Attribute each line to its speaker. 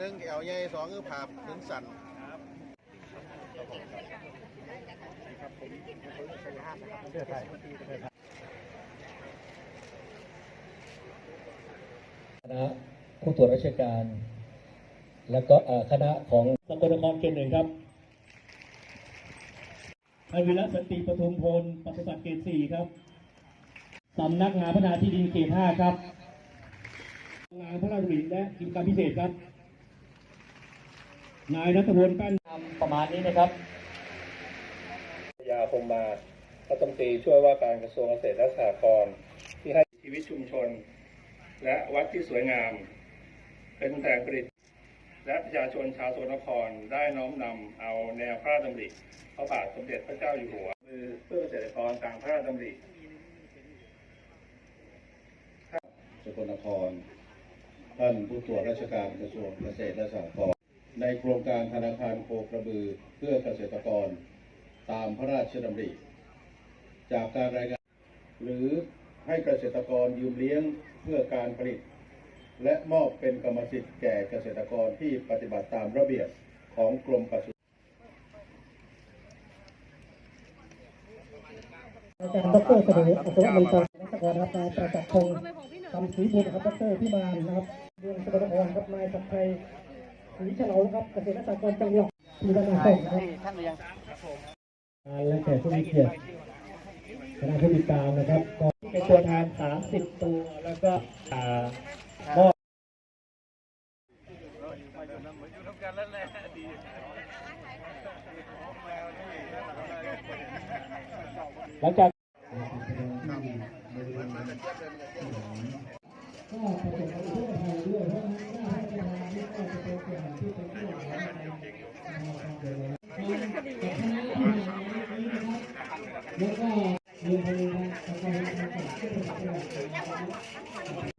Speaker 1: นึ่งแอวใหญ่สองคือผาพื้นสัน
Speaker 2: ค
Speaker 1: รับผมเชิญครับค
Speaker 2: ณะผู้ตรวจราชการ แล้วก็คณะของสกลนครเขตหนึ่งครับท่านวิรัตสันติปทุมพลปศุสัตว์เขตสี่ครับสำนักงานพัฒนาที่ดินเขตห้าครับงานพระราชดำริและกิจกรรพิเศษครับ นายนัทพลแป้นนำประมาณนี้นะครับ
Speaker 3: ยาคมมารัฐมนตรีช่วยว่าการกระทรวงเกษตรและสหกรณ์ที่ให้ชีวิตชุมชน และวัดที่สวยงาม เป็นแหล่งผลิต และประชาชนชาวสกลนครได้น้อมนำเอาแนวพระราชดำริพระบาทสมเด็จพระเจ้าอยู่หัวคือเพื่อเกษตรกรตามพระราชดำริ
Speaker 4: สกลนครท่านผู้ตรวจราชการกระทรวงเกษตรและสหกรณ์ ในโครงการธนาคารโคกระบือเพื่อเกษตรกร ตามพระราชดำริ จากการรายงาน หรือให้เกษตรกรยืมเลี้ยงเพื่อการผลิต และมอบเป็นกรรมสิทธิ์แก่เกษตรกรที่ปฏิบัติตามระเบียบของกรมปศุ
Speaker 5: อาจารย์ดรเสด็จอัศวะมีกรนักการรับนายประจักษ์พงศ์คำศรีบุญครับดรพิมานนะครับเมืองสกลนครครับนายสักดิ์ชัย ศรีเฉลาครับเกษตรศาสตร์กรจังหวัดที่ด้านหน้าส่งครับ
Speaker 2: และแขกผู้มีเกียรติคณะผู้ติดตามนะครับก็เป็นตัวแทน30 ตัวแล้วก็อ่ามอบหลังจาก
Speaker 5: ก็ประสบ แล้วก็เรียนพยาบาลแล้วก็เรียนพยาบาล